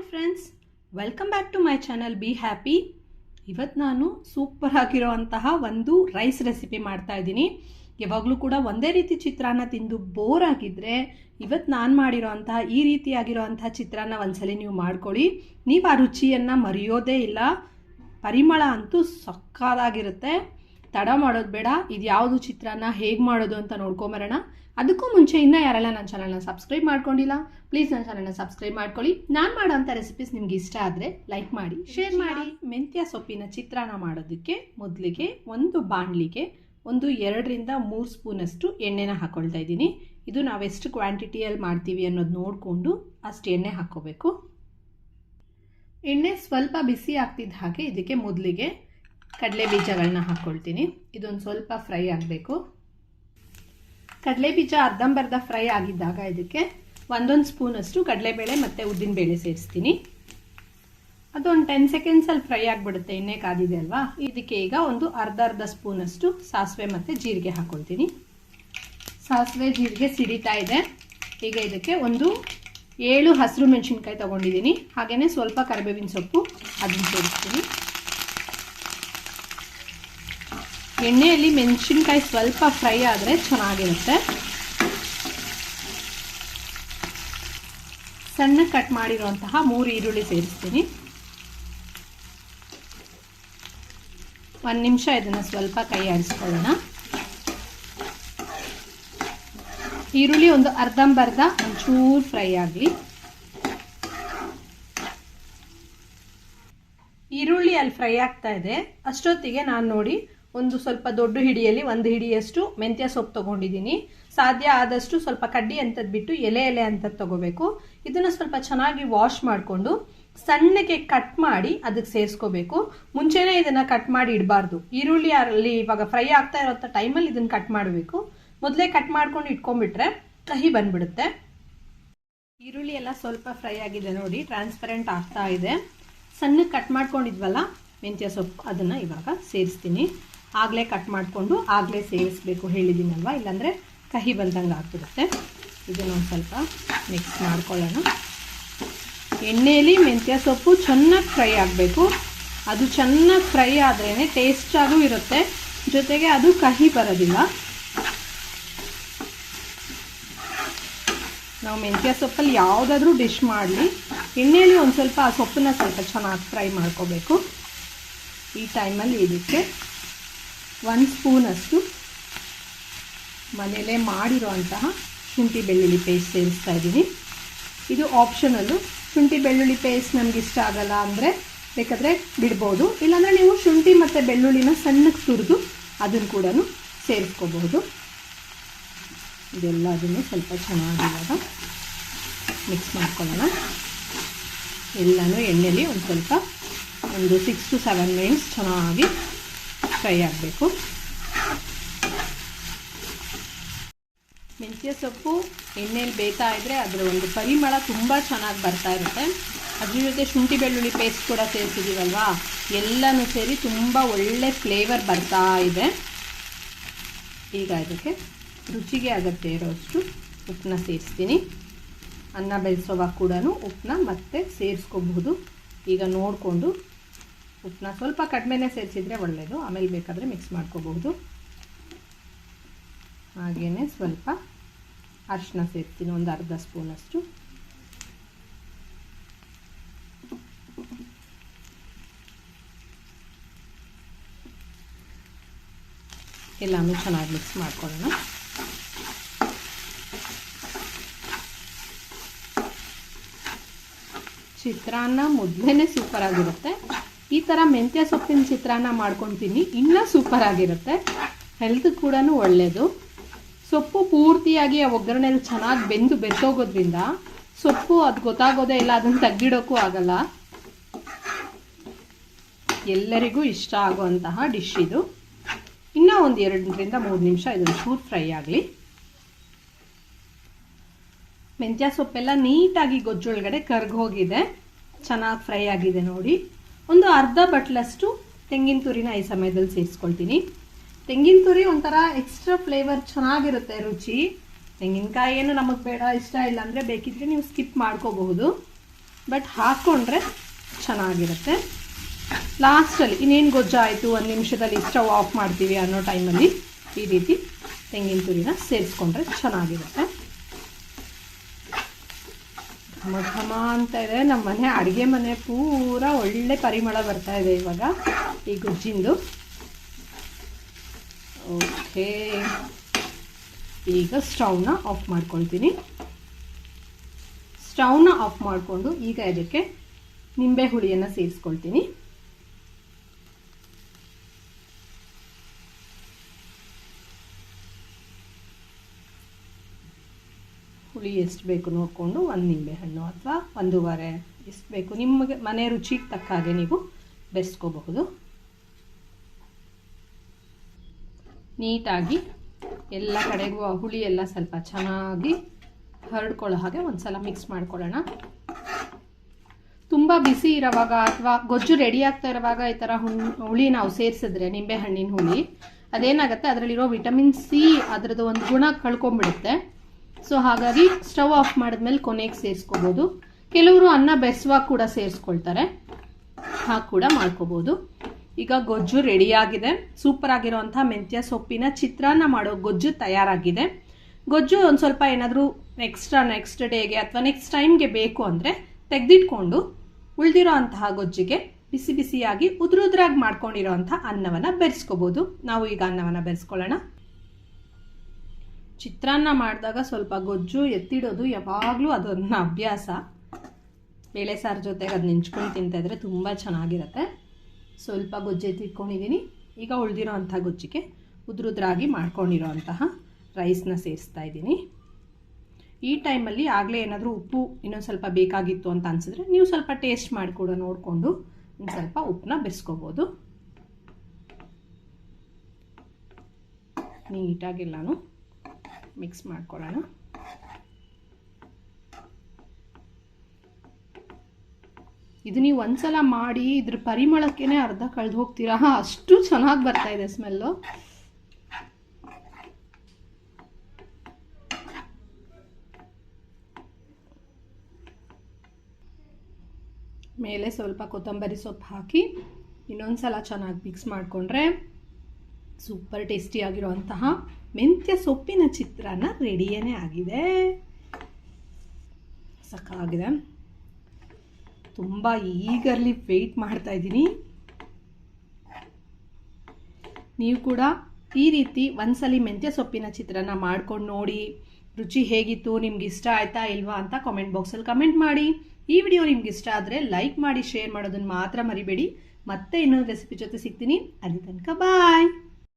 Hi friends welcome back to my channel be happy ಇವತ್ತು ನಾನು super ಆಗಿರೋವಂತಹ ಒಂದು rice recipe ಮಾಡ್ತಾ ಇದ್ದೀನಿ. ಯಾವಾಗಲೂ ಕೂಡ ಒಂದೇ ರೀತಿ ಚಿತ್ರಾನ್ನ ತಿಂದು ಬೋರ್ ಆಗಿದ್ದರೆ ಇವತ್ತು ನಾನು ಮಾಡಿರೋವಂತಹ ಈ ರೀತಿಯಾಗಿರೋವಂತಹ ಚಿತ್ರಾನ್ನ ಒಂದ್ಸಲಿ ನೀವು ಮಾಡ್ಕೊಳ್ಳಿ. ನೀವು ಆ ರುಚಿಯನ್ನು ಮರೆಯೋದೇ ಇಲ್ಲ. ಪರಿಮಳ ಅಂತೂ ಸಕ್ಕದಾಗಿರುತ್ತೆ ತಡ ಮಾಡೋದು ಬೇಡ. ಇದು ಯಾವುದು ಚಿತ್ರಾನ್ನ, ಹೇಗೆ ಮಾಡೋದು ಅಂತ ನೋಡ್ಕೊಂಬರೋಣ ಅದಕ್ಕೂ ಮುಂಚೆ ಇನ್ನೂ ಯಾರೆಲ್ಲ ನನ್ನ ಚಾನಲ್ನ ಸಬ್ಸ್ಕ್ರೈಬ್ ಮಾಡ್ಕೊಂಡಿಲ್ಲ ಪ್ಲೀಸ್ ನನ್ನ ಚಾನಲ್ನ ಸಬ್ಸ್ಕ್ರೈಬ್ ಮಾಡ್ಕೊಳ್ಳಿ. ನಾನು ಮಾಡೋಂಥ ರೆಸಿಪೀಸ್ ನಿಮ್ಗೆ ಇಷ್ಟ ಆದರೆ ಲೈಕ್ ಮಾಡಿ ಶೇರ್ ಮಾಡಿ. ಮೆಂತ್ಯ ಸೊಪ್ಪಿನ ಚಿತ್ರಾನ್ನ ಮಾಡೋದಕ್ಕೆ ಮೊದಲಿಗೆ ಒಂದು ಬಾಣಲಿಗೆ ಒಂದು ಎರಡರಿಂದ ಮೂರು ಸ್ಪೂನಷ್ಟು ಎಣ್ಣೆನ ಹಾಕ್ಕೊಳ್ತಾ ಇದ್ದೀನಿ. ಇದು ನಾವೆಷ್ಟು ಕ್ವಾಂಟಿಟಿಯಲ್ಲಿ ಮಾಡ್ತೀವಿ ಅನ್ನೋದು ನೋಡಿಕೊಂಡು ಅಷ್ಟು ಎಣ್ಣೆ ಹಾಕ್ಕೋಬೇಕು. ಎಣ್ಣೆ ಸ್ವಲ್ಪ ಬಿಸಿ ಆಗ್ತಿದ್ದ ಹಾಗೆ ಇದಕ್ಕೆ ಮೊದಲಿಗೆ ಕಡಲೆ ಬೀಜಗಳನ್ನ ಹಾಕ್ಕೊಳ್ತೀನಿ ಇದೊಂದು ಸ್ವಲ್ಪ ಫ್ರೈ ಆಗಬೇಕು. ಕಡಲೆ ಬೀಜ ಅರ್ಧಂಬರ್ಧ ಫ್ರೈ ಆಗಿದ್ದಾಗ ಇದಕ್ಕೆ ಒಂದೊಂದು ಸ್ಪೂನಷ್ಟು ಕಡಲೆಬೇಳೆ ಮತ್ತು ಉದ್ದಿನಬೇಳೆ ಸೇರಿಸ್ತೀನಿ. ಅದೊಂದು ಟೆನ್ ಸೆಕೆಂಡ್ಸಲ್ಲಿ ಫ್ರೈ ಆಗಿಬಿಡುತ್ತೆ ಎಣ್ಣೆ ಕಾದಿದೆ ಅಲ್ವಾ? ಇದಕ್ಕೆ ಈಗ ಒಂದು ಅರ್ಧ ಅರ್ಧ ಸ್ಪೂನಷ್ಟು ಸಾಸಿವೆ ಮತ್ತು ಜೀರಿಗೆ ಹಾಕ್ಕೊಳ್ತೀನಿ ಸಾಸಿವೆ, ಜೀರಿಗೆ ಸಿಡಿತಾ ಇದೆ. ಈಗ ಇದಕ್ಕೆ ಒಂದು ಏಳು ಹಸಿರು ಮೆಣಸಿನ್ಕಾಯಿ ತೊಗೊಂಡಿದ್ದೀನಿ. ಹಾಗೆಯೇ ಸ್ವಲ್ಪ ಕರಿಬೇವಿನ ಸೊಪ್ಪು, ಅದನ್ನು ಸೇರಿಸ್ತೀನಿ. ಎಣ್ಣೆಯಲ್ಲಿ ಮೆಣಸಿನ್ಕಾಯಿ ಸ್ವಲ್ಪ ಫ್ರೈ ಆದರೆ ಚೆನ್ನಾಗಿರುತ್ತೆ. ಸಣ್ಣ ಕಟ್ ಮಾಡಿರುವಂತಹ ಮೂರು ಈರುಳ್ಳಿ ಸೇರಿಸ್ತೀನಿ. ಒಂದು ನಿಮಿಷ ಇದನ್ನು ಸ್ವಲ್ಪ ಕೈ ಆಡಿಸ್ಕೊಳ್ಳೋಣ ಈರುಳ್ಳಿ ಒಂದು ಅರ್ಧಂಬರ್ಧ ಒಂಚೂರು ಫ್ರೈ ಆಗಲಿ. ಈರುಳ್ಳಿ ಅಲ್ಲಿ ಫ್ರೈ ಆಗ್ತಾ ಇದೆ. ಅಷ್ಟೊತ್ತಿಗೆ ನಾನು ನೋಡಿ ಒಂದು ಸ್ವಲ್ಪ ದೊಡ್ಡ ಹಿಡಿಯಲ್ಲಿ ಒಂದು ಹಿಡಿಯಷ್ಟು ಮೆಂತ್ಯ ಸೊಪ್ಪು ತೊಗೊಂಡಿದ್ದೀನಿ. ಸಾಧ್ಯ ಆದಷ್ಟು ಸ್ವಲ್ಪ ಕಡ್ಡಿ ಅಂತದ್ದು ಬಿಟ್ಟು ಎಲೆ ಎಲೆ ಅಂತದ್ದು ತಗೋಬೇಕು. ಇದನ್ನು ಸ್ವಲ್ಪ ಚೆನ್ನಾಗಿ ವಾಶ್ ಮಾಡಿಕೊಂಡು ಸಣ್ಣಗೆ ಕಟ್ ಮಾಡಿ ಅದಕ್ಕೆ ಸೇರಿಸ್ಕೋಬೇಕು. ಮುಂಚೆನೇ ಇದನ್ನು ಕಟ್ ಮಾಡಿ ಇಡಬಾರ್ದು. ಈರುಳ್ಳಿ ಅಲ್ಲಿ ಇವಾಗ ಫ್ರೈ ಆಗ್ತಾ ಇರೋಂಥ ಟೈಮಲ್ಲಿ ಇದನ್ನು ಕಟ್ ಮಾಡಬೇಕು. ಮೊದಲೇ ಕಟ್ ಮಾಡ್ಕೊಂಡು ಇಟ್ಕೊಂಡ್ಬಿಟ್ರೆ ಕಹಿ ಬಂದ್ಬಿಡುತ್ತೆ. ಈರುಳ್ಳಿ ಎಲ್ಲ ಸ್ವಲ್ಪ ಫ್ರೈ ಆಗಿದೆ ನೋಡಿ ಟ್ರಾನ್ಸ್ಪರೆಂಟ್ ಆಗ್ತಾ ಇದೆ. ಸಣ್ಣಗೆ ಕಟ್ ಮಾಡ್ಕೊಂಡಿದ್ವಲ್ಲ, ಮೆಂತ್ಯ ಸೊಪ್ಪು ಅದನ್ನು ಇವಾಗ ಸೇರಿಸ್ತೀನಿ. ಆಗಲೇ ಕಟ್ ಮಾಡಿಕೊಂಡು ಆಗಲೇ ಸೇವಿಸ್ಬೇಕು ಹೇಳಿದ್ದೀನಲ್ವ? ಇಲ್ಲಾಂದರೆ ಕಹಿ ಬಂದಂಗೆ ಆಗ್ಬಿಡುತ್ತೆ. ಇದನ್ನು ಒಂದು ಸ್ವಲ್ಪ ಮಿಕ್ಸ್ ಮಾಡ್ಕೊಳ್ಳೋಣ. ಎಣ್ಣೆಯಲ್ಲಿ ಮೆಂತ್ಯ ಸೊಪ್ಪು ಚೆನ್ನಾಗಿ ಫ್ರೈ ಆಗಬೇಕು. ಅದು ಚೆನ್ನಾಗಿ ಫ್ರೈ ಆದ್ರೇ ಟೇಸ್ಟಾಗೂ ಇರುತ್ತೆ. ಜೊತೆಗೆ ಅದು ಕಹಿ ಬರೋದಿಲ್ಲ. ನಾವು ಮೆಂತ್ಯ ಸೊಪ್ಪಲ್ಲಿ ಯಾವುದಾದ್ರೂ ಡಿಶ್ ಮಾಡಲಿ. ಎಣ್ಣೆಯಲ್ಲಿ ಒಂದು ಸ್ವಲ್ಪ ಆ ಸೊಪ್ಪನ್ನ ಸ್ವಲ್ಪ ಚೆನ್ನಾಗಿ ಫ್ರೈ ಮಾಡ್ಕೋಬೇಕು. ಈ ಟೈಮಲ್ಲಿ ಇದಕ್ಕೆ ಒಂದು ಸ್ಪೂನಷ್ಟು ಮನೇಲೇ ಮಾಡಿರೋಂತಹ ಶುಂಠಿ ಬೆಳ್ಳುಳ್ಳಿ ಪೇಸ್ಟ್ ಸೇರಿಸ್ತಾ ಇದ್ದೀನಿ. ಇದು ಆಪ್ಷನಲ್ಲು ಶುಂಠಿ ಬೆಳ್ಳುಳ್ಳಿ ಪೇಸ್ಟ್ ನಮ್ಗೆ ಇಷ್ಟ ಆಗಲ್ಲ ಅಂದರೆ ಬೇಕಾದರೆ ಬಿಡ್ಬೋದು. ಇಲ್ಲಾಂದರೆ ನೀವು ಶುಂಠಿ ಮತ್ತು ಬೆಳ್ಳುಳ್ಳಿನ ಸಣ್ಣಕ್ಕೆ ತುರಿದು ಅದನ್ನು ಕೂಡ ಸೇರಿಸ್ಕೋಬಹುದು. ಇದೆಲ್ಲದನ್ನು ಸ್ವಲ್ಪ ಚೆನ್ನಾಗಿ ಇವಾಗ ಮಿಕ್ಸ್ ಮಾಡ್ಕೊಳ್ಳೋಣ. ಎಲ್ಲನೂ ಎಣ್ಣೆಲಿ ಒಂದು ಸ್ವಲ್ಪ ಒಂದು ಸಿಕ್ಸ್ ಟು ಸೆವೆನ್ ಮಿನಿಟ್ಸ್ ಚೆನ್ನಾಗಿ ಫ್ರೈ ಆಗಬೇಕು. ಮೆಂತ್ಯ ಸೊಪ್ಪು, ಎಣ್ಣೆಲಿ ಬೇಯ್ತಾ ಇದ್ದರೆ ಅದರ ಒಂದು ಪರಿಮಳ ತುಂಬ ಚೆನ್ನಾಗಿ ಬರ್ತಾ ಇರುತ್ತೆ. ಅದ್ರ ಜೊತೆ ಶುಂಠಿ ಬೆಳ್ಳುಳ್ಳಿ ಪೇಸ್ಟ್ ಕೂಡ ಸೇರಿಸಿದ್ದೀವಲ್ವಾ ಎಲ್ಲನೂ ಸೇರಿ ತುಂಬ ಒಳ್ಳೆ ಫ್ಲೇವರ್ ಬರ್ತಾ ಇದೆ. ಈಗ ಇದಕ್ಕೆ ರುಚಿಗೆ ಅಗತ್ಯ ಇರೋಷ್ಟು ಉಪ್ಪನ್ನ ಸೇರಿಸ್ತೀನಿ. ಅನ್ನ ಬೆಳೆಸೋವಾಗ ಕೂಡ ಉಪ್ಪನ್ನ ಮತ್ತೆ ಸೇರಿಸ್ಕೋಬಹುದು. ಈಗ ನೋಡಿಕೊಂಡು ಉಪ್ಪನ್ನ ಸ್ವಲ್ಪ ಕಡಿಮೆನೇ ಸೇರಿಸಿದ್ರೆ ಒಳ್ಳೆಯದು ಆಮೇಲೆ ಬೇಕಾದರೆ ಮಿಕ್ಸ್ ಮಾಡ್ಕೋಬಹುದು. ಹಾಗೆಯೇ ಸ್ವಲ್ಪ ಅರಿಶಿನ ಸೇರ್ತೀನಿ, ಒಂದು ಅರ್ಧ ಸ್ಪೂನಷ್ಟು. ಎಲ್ಲನೂ ಚೆನ್ನಾಗಿ ಮಿಕ್ಸ್ ಮಾಡ್ಕೊಳ್ಳೋಣ. ಚಿತ್ರಾನ್ನ ಮೊದಲೇ ಸೂಪರ್ ಆಗಿರುತ್ತೆ. ಈ ಥರ ಮೆಂತ್ಯ ಸೊಪ್ಪಿನ ಚಿತ್ರಾನ್ನ ಮಾಡ್ಕೊತೀನಿ. ಇನ್ನೂ ಸೂಪರ್ ಆಗಿರುತ್ತೆ. ಹೆಲ್ತ್ ಕೂಡ ಒಳ್ಳೆಯದು ಸೊಪ್ಪು ಪೂರ್ತಿಯಾಗಿ ಆ ಒಗ್ಗರಣೆಯಲ್ಲಿ ಚೆನ್ನಾಗಿ ಬೆಂದು ಬೆತ್ತೋಗೋದ್ರಿಂದ ಸೊಪ್ಪು ಅದು ಗೊತ್ತಾಗೋದೇ ಇಲ್ಲ ಅದನ್ನು ತೆಗ್ದಿಡೋಕ್ಕೂ ಆಗಲ್ಲ. ಎಲ್ಲರಿಗೂ ಇಷ್ಟ ಆಗುವಂತಹ ಡಿಶ್ ಇದು. ಇನ್ನೂ ಒಂದು ಎರಡರಿಂದ ಮೂರು ನಿಮಿಷ ಇದನ್ನು ಚೂರು ಫ್ರೈ ಆಗಲಿ. ಮೆಂತ್ಯ ಸೊಪ್ಪೆಲ್ಲ ನೀಟಾಗಿ ಗೊಜ್ಜೊಳಗಡೆ ಕರ್ಗೋಗಿದೆ. ಚೆನ್ನಾಗಿ ಫ್ರೈ ಆಗಿದೆ ನೋಡಿ. ಒಂದು ಅರ್ಧ ಬಟ್ಲಷ್ಟು ತೆಂಗಿನ ತುರಿನ ಈ ಸಮಯದಲ್ಲಿ ಸೇರಿಸ್ಕೊಳ್ತೀನಿ. ತೆಂಗಿನ ತುರಿ ಒಂಥರ ಎಕ್ಸ್ಟ್ರಾ ಫ್ಲೇವರ್ ಚೆನ್ನಾಗಿರುತ್ತೆ, ರುಚಿ. ತೆಂಗಿನಕಾಯಿ ಏನು ನಮಗೆ ಬೇಡ, ಇಷ್ಟ ಇಲ್ಲ ಅಂದರೆ ಬೇಕಿದ್ರೆ ನೀವು ಸ್ಕಿಪ್ ಮಾಡ್ಕೋಬಹುದು. ಬಟ್ ಹಾಕ್ಕೊಂಡ್ರೆ ಚೆನ್ನಾಗಿರುತ್ತೆ. ಲಾಸ್ಟಲ್ಲಿ ಇನ್ನೇನು ಗೊಜ್ಜ ಆಯಿತು ಒಂದು ನಿಮಿಷದಲ್ಲಿ ಸ್ಟವ್ ಆಫ್ ಮಾಡ್ತೀವಿ ಅನ್ನೋ ಟೈಮಲ್ಲಿ ಈ ರೀತಿ ತೆಂಗಿನ ತುರಿನ ಸೇರಿಸ್ಕೊಂಡ್ರೆ ಚೆನ್ನಾಗಿರುತ್ತೆ. ಘಮ ಅಂತ ಇದೆ. ನಮ್ಮ ಮನೆ, ಅಡುಗೆ ಮನೆ ಪೂರ ಒಳ್ಳೆ ಪರಿಮಳ ಬರ್ತಾ ಇದೆ ಇವಾಗ, ಈ ಗುಜ್ಜಿಂದು. ಓಕೆ. ಈಗ ಸ್ಟೌನ ಆಫ್ ಮಾಡ್ಕೊಳ್ತೀನಿ. ಸ್ಟೌವ್ನ ಆಫ್ ಮಾಡಿಕೊಂಡು ಈಗ ಇದಕ್ಕೆ ನಿಂಬೆ ಹುಳಿಯನ್ನು ಸೇರಿಸ್ಕೊಳ್ತೀನಿ. ಹುಳಿ ಎಷ್ಟು ಬೇಕು ನೋಡಿಕೊಂಡು ಒಂದು ನಿಂಬೆಹಣ್ಣು ಅಥವಾ ಒಂದೂವರೆ ಎಷ್ಟು ಬೇಕು. ನಿಮಗೆ ಮನೆ ರುಚಿಗೆ ತಕ್ಕ ಹಾಗೆ ನೀವು ಬೆರೆಸ್ಕೋಬಹುದು ನೀಟಾಗಿ ಎಲ್ಲ ಕಡೆಗೂ ಆ ಹುಳಿ ಎಲ್ಲ ಸ್ವಲ್ಪ ಚೆನ್ನಾಗಿ ಹರಡ್ಕೊಳ್ಳೋ ಹಾಗೆ ಒಂದು ಸಲ ಮಿಕ್ಸ್ ಮಾಡ್ಕೊಳ್ಳೋಣ. ತುಂಬ ಬಿಸಿ ಇರೋವಾಗ ಅಥವಾ ಗೊಜ್ಜು ರೆಡಿ ಆಗ್ತಾ ಇರುವಾಗ ಈ ಥರ ಹುಳಿ ನಾವು ಸೇರಿಸಿದ್ರೆ ನಿಂಬೆಹಣ್ಣಿನ ಹುಳಿ ಅದೇನಾಗುತ್ತೆ? ಅದರಲ್ಲಿರೋ ವಿಟಮಿನ್ ಸಿ ಅದರದ್ದು ಒಂದು ಗುಣ ಕಳ್ಕೊಂಡ್ಬಿಡುತ್ತೆ. ಸೊ ಹಾಗಾಗಿ ಸ್ಟವ್ ಆಫ್ ಮಾಡಿದ್ಮೇಲೆ ಕೊನೆಗೆ ಸೇರಿಸ್ಕೋಬೋದು. ಕೆಲವರು ಅನ್ನ ಬೆಸ್ವಾಗ ಕೂಡ ಸೇರಿಸ್ಕೊಳ್ತಾರೆ. ಹಾಗೆ ಕೂಡ ಮಾಡ್ಕೋಬೋದು. ಈಗ ಗೊಜ್ಜು ರೆಡಿಯಾಗಿದೆ. ಸೂಪರ್ ಆಗಿರೋಂಥ ಮೆಂತ್ಯ ಸೊಪ್ಪಿನ ಚಿತ್ರಾನ್ನ ಮಾಡೋ ಗೊಜ್ಜು ತಯಾರಾಗಿದೆ. ಗೊಜ್ಜು ಒಂದು ಸ್ವಲ್ಪ ಏನಾದರೂ ಎಕ್ಸ್ಟ್ರಾ ನೆಕ್ಸ್ಟ್ ಡೇಗೆ ಅಥವಾ ನೆಕ್ಸ್ಟ್ ಟೈಮ್ಗೆ ಬೇಕು ಅಂದರೆ ತೆಗೆದಿಟ್ಕೊಂಡು ಉಳಿದಿರೋ ಅಂತಹ ಗೊಜ್ಜಿಗೆ ಬಿಸಿ ಬಿಸಿಯಾಗಿ ಉದುರುದ್ರಾಗಿ ಮಾಡ್ಕೊಂಡಿರೋ ಅನ್ನವನ್ನು ಬೆರೆಸ್ಕೋಬೋದು. ನಾವು ಈಗ ಅನ್ನವನ್ನು ಬೆರೆಸ್ಕೊಳ್ಳೋಣ. ಚಿತ್ರಾನ್ನ ಮಾಡಿದಾಗ ಸ್ವಲ್ಪ ಗೊಜ್ಜು ಎತ್ತಿಡೋದು ಯಾವಾಗಲೂ ಅದೊಂದು ಅಭ್ಯಾಸ. ಬೇಳೆ ಸಾರು ಜೊತೆಗೆ ಅದು ನೆಂಚ್ಕೊಂಡು ತಿಂತಾಯಿದ್ರೆ ತುಂಬ ಚೆನ್ನಾಗಿರುತ್ತೆ. ಸ್ವಲ್ಪ ಗೊಜ್ಜು ಎತ್ತಿಟ್ಕೊಂಡಿದ್ದೀನಿ ಈಗ ಉಳಿದಿರೋ ಅಂಥ ಗೊಜ್ಜಿಗೆ ಉದುರುದ್ರಾಗಿ ಮಾಡ್ಕೊಂಡಿರೋ ಅಂತಹ ರೈಸ್ನ ಸೇರಿಸ್ತಾ ಇದ್ದೀನಿ. ಈ ಟೈಮಲ್ಲಿ ಆಗಲೇ ಏನಾದರೂ ಉಪ್ಪು ಇನ್ನೊಂದು ಸ್ವಲ್ಪ ಬೇಕಾಗಿತ್ತು ಅಂತ ಅನಿಸಿದ್ರೆ ನೀವು ಸ್ವಲ್ಪ ಟೇಸ್ಟ್ ಮಾಡಿ ಕೂಡ ನೋಡಿಕೊಂಡು ಒಂದು ಸ್ವಲ್ಪ ಉಪ್ಪನ್ನ ಬೆರೆಸ್ಕೋಬೋದು. ನೀಟಾಗೆಲ್ಲನೂ ಮಿಕ್ಸ್ ಮಾಡ್ಕೊಳ್ಳೋಣ ಇದು ನೀವು ಒಂದ್ಸಲ ಮಾಡಿ ಇದ್ರ ಪರಿಮಳಕ್ಕೇನೆ ಅರ್ಧ ಕಳೆದು ಹೋಗ್ತೀರಾ? ಅಷ್ಟು ಚೆನ್ನಾಗಿ ಬರ್ತಾ ಇದೆ ಸ್ಮೆಲ್ಲು ಮೇಲೆ ಸ್ವಲ್ಪ ಕೊತ್ತಂಬರಿ ಸೊಪ್ಪು ಹಾಕಿ ಇನ್ನೊಂದು ಸಲ ಚೆನ್ನಾಗಿ ಮಿಕ್ಸ್ ಮಾಡಿಕೊಂಡ್ರೆ ಸೂಪರ್ ಟೇಸ್ಟಿಯಾಗಿರುವಂತಹ ಮೆಂತ್ಯ ಸೊಪ್ಪಿನ ಚಿತ್ರಾನ್ನ ರೆಡಿಯೇ ಆಗಿದೆ. ಸಕ್ಕಾಗಿದೆ ತುಂಬ ಈಗರ್ಲಿ ವೆಯ್ಟ್ ಮಾಡ್ತಾ ಇದ್ದೀನಿ. ನೀವು ಕೂಡ ಈ ರೀತಿ ಒಂದ್ಸಲಿ ಮೆಂತ್ಯ ಸೊಪ್ಪಿನ ಚಿತ್ರಾನ್ನ ಮಾಡ್ಕೊಂಡು ನೋಡಿ, ರುಚಿ ಹೇಗಿತ್ತು, ನಿಮ್ಗೆ ಇಷ್ಟ ಆಯ್ತಾ ಇಲ್ವಾ ಅಂತ ಕಾಮೆಂಟ್ ಬಾಕ್ಸಲ್ಲಿ ಕಮೆಂಟ್ ಮಾಡಿ. ಈ ವಿಡಿಯೋ ನಿಮ್ಗೆ ಇಷ್ಟ ಆದರೆ ಲೈಕ್ ಮಾಡಿ ಶೇರ್ ಮಾಡೋದನ್ನು ಮಾತ್ರ ಮರಿಬೇಡಿ. ಮತ್ತೆ ಇನ್ನೊಂದು ರೆಸಿಪಿ ಜೊತೆ ಸಿಗ್ತೀನಿ. ಅಲ್ಲಿ ತನಕ ಬಾಯ್